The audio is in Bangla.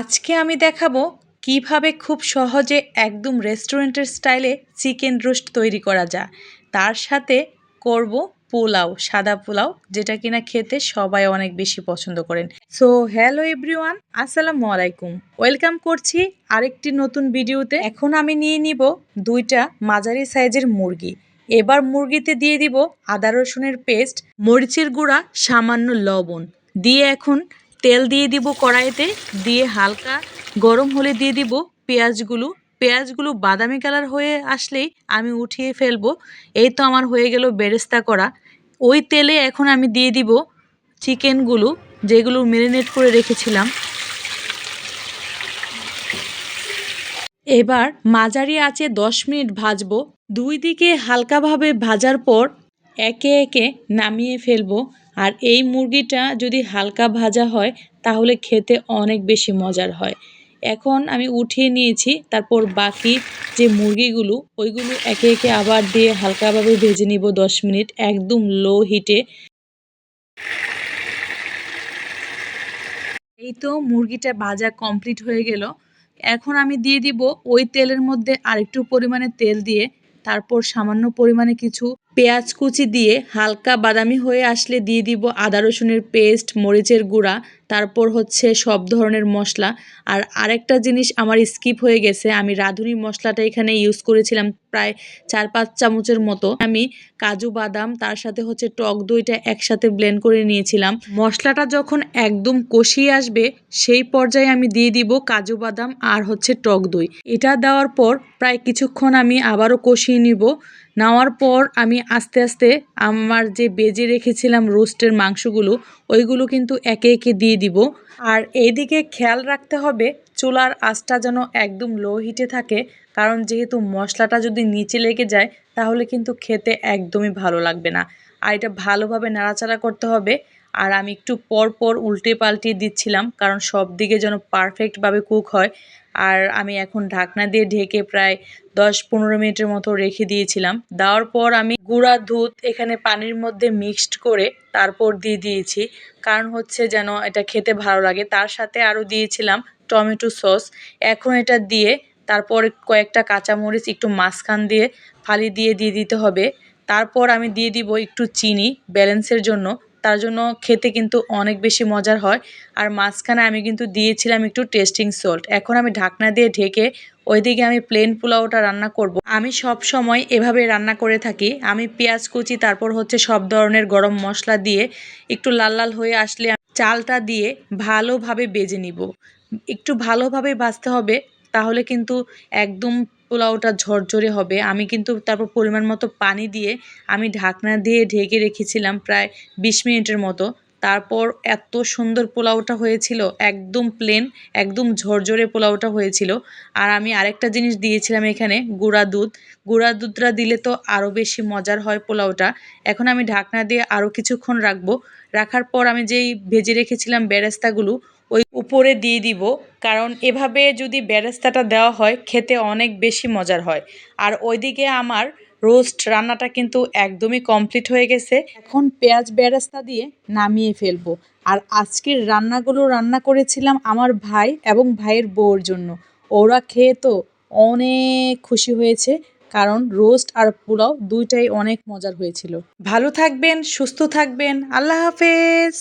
আজকে আমি দেখাবো কীভাবে খুব সহজে একদম রেস্টুরেন্টের স্টাইলে চিকেন রোস্ট তৈরি করা যায়। তার সাথে করব পোলাও, সাদা পোলাও, যেটা কিনা খেতে সবাই অনেক বেশি পছন্দ করেন। সো হ্যালো এভরিওয়ান আসসালামু আলাইকুম। ওয়েলকাম করছি আরেকটি নতুন ভিডিওতে। এখন আমি নিয়ে নিব দুইটা মাঝারি সাইজের মুরগি। এবার মুরগিতে দিয়ে দিব আদা রসুনের পেস্ট, মরিচের গুঁড়া, সামান্য লবণ। দিয়ে এখন তেল দিয়ে দিব কড়াইতে, দিয়ে হালকা গরম হলে দিয়ে দিব পেঁয়াজগুলো। পেঁয়াজগুলো বাদামি কালার হয়ে আসলেই আমি উঠিয়ে ফেলব। এই তো আমার হয়ে গেল বেরেস্তা করা। ওই তেলে এখন আমি দিয়ে দিব চিকেনগুলো, যেগুলো মেরিনেট করে রেখেছিলাম। এবার মাঝারি আঁচে দশ মিনিট ভাজবো। দুই দিকে হালকাভাবে ভাজার পর একে একে নামিয়ে ফেলব। আর এই মুরগিটা যদি হালকা ভাজা হয়, তাহলে খেতে অনেক বেশি মজার হয়। এখন আমি উঠিয়ে নিয়েছি, তারপর বাকি যে মুরগিগুলো, ওইগুলো একে একে আবার দিয়ে হালকাভাবে ভেজে নিব দশ মিনিট, একদম লো হিটে এই তো মুরগিটা ভাজা কমপ্লিট হয়ে গেল। এখন আমি দিয়ে দিব ওই তেলের মধ্যে আরেকটু পরিমাণে তেল দিয়ে, তারপর সামান্য পরিমাণে কিছু পেঁয়াজ কুচি দিয়ে হালকা বাদামি হয়ে আসলে দিয়ে দিব আদা রসুনের পেস্ট, মরিচের গুঁড়া, তারপর হচ্ছে সব ধরনের মশলা। আর আরেকটা জিনিস আমার স্কিপ হয়ে গেছে, আমি রাঁধুনি মশলাটা এখানে ইউজ করেছিলাম প্রায় চার পাঁচ চামচের মতো। আমি কাজু বাদাম, তার সাথে হচ্ছে টক দইটা একসাথে ব্লেন্ড করে নিয়েছিলাম। মশলাটা যখন একদম কষিয়ে আসবে, সেই পর্যায়ে আমি দিয়ে দিব কাজু বাদাম আর হচ্ছে টক দই। এটা দেওয়ার পর প্রায় কিছুক্ষণ আমি আবারও কষিয়ে নিব। নেওয়ার পর আমি আস্তে আস্তে আমার যে বেজে রেখেছিলাম রোস্টের মাংসগুলো, ওইগুলো কিন্তু একে একে দিয়ে দিব। আর এইদিকে খেয়াল রাখতে হবে, চুলার আঁচটা যেন একদম লো হিটে থাকে, কারণ যেহেতু মশলাটা যদি নিচে লেগে যায়, তাহলে কিন্তু খেতে একদমই ভালো লাগবে না। আর এটা ভালোভাবে নাড়াচাড়া করতে হবে। আর আমি একটু পর পর উল্টে পাল্টিয়ে দিচ্ছিলাম, কারণ সব দিকে যেন পারফেক্টভাবে কুক হয়। আর আমি এখন ঢাকনা দিয়ে ঢেকে প্রায় দশ পনেরো মিনিটের মতো রেখে দিয়েছিলাম। দেওয়ার পর আমি গুঁড়া দুধ এখানে পানির মধ্যে মিক্সড করে তারপর দিয়ে দিয়েছি। কারণ হচ্ছে যেন এটা খেতে ভালো লাগে। তার সাথে আরও দিয়েছিলাম টমেটো সস। এখন এটা দিয়ে তারপর কয়েকটা কাঁচামরিচ একটু মাঝখান দিয়ে ফালি দিয়ে দিয়ে দিতে হবে। তারপর আমি দিয়ে দিব একটু চিনি ব্যালেন্সের জন্য। তার জন্য খেতে কিন্তু অনেক বেশি মজার হয়। আর মাঝখানে আমি কিন্তু দিয়েছিলাম একটু টেস্টিং সল্ট এখন আমি ঢাকনা দিয়ে ঢেকে ওইদিকে আমি প্লেন পোলাওটা রান্না করব। আমি সব সময় এভাবে রান্না করে থাকি। আমি পেঁয়াজ কুচি, তারপর হচ্ছে সব ধরনের গরম মশলা দিয়ে একটু লাল লাল হয়ে আসলে চালটা দিয়ে ভালোভাবে বেজে নিব। একটু ভালোভাবে ভাজতে হবে, তাহলে কিন্তু একদম পোলাওটা ঝরঝরে হবে। আমি কিন্তু তারপর পরিমাণ মতো পানি দিয়ে আমি ঢাকনা দিয়ে ঢেকে রেখেছিলাম প্রায় বিশ মিনিটের মতো। তারপর এত সুন্দর পোলাওটা হয়েছিল, একদম প্লেন একদম ঝরঝরে পোলাওটা হয়েছিল। আর আমি আরেকটা জিনিস দিয়েছিলাম এখানে, গুঁড়া দুধ। গুঁড়া দুধটা দিলে তো আরও বেশি মজার হয় পোলাওটা। এখন আমি ঢাকনা দিয়ে আরও কিছুক্ষণ রাখব। রাখার পর আমি যেই ভেজে রেখেছিলাম বেরেস্তাগুলো ওই উপরে দিয়ে দিব। কারণ এভাবে যদি বেরেস্তাটা দেওয়া হয়, খেতে অনেক বেশি মজার হয়। আর ওইদিকে আমার রোস্ট রান্নাটা কিন্তু একদমই কমপ্লিট হয়ে গেছে। এখন পেঁয়াজ বেরেস্তা দিয়ে নামিয়ে ফেলব। আর আজকের রান্নাগুলো রান্না করেছিলাম আমার ভাই এবং ভাইয়ের বউর জন্য। ওরা খেয়ে তো অনেক খুশি হয়েছে, কারণ রোস্ট আর পোলাও দুইটাই অনেক মজার হয়েছিল। ভালো থাকবেন, সুস্থ থাকবেন, আল্লাহ হাফেজ।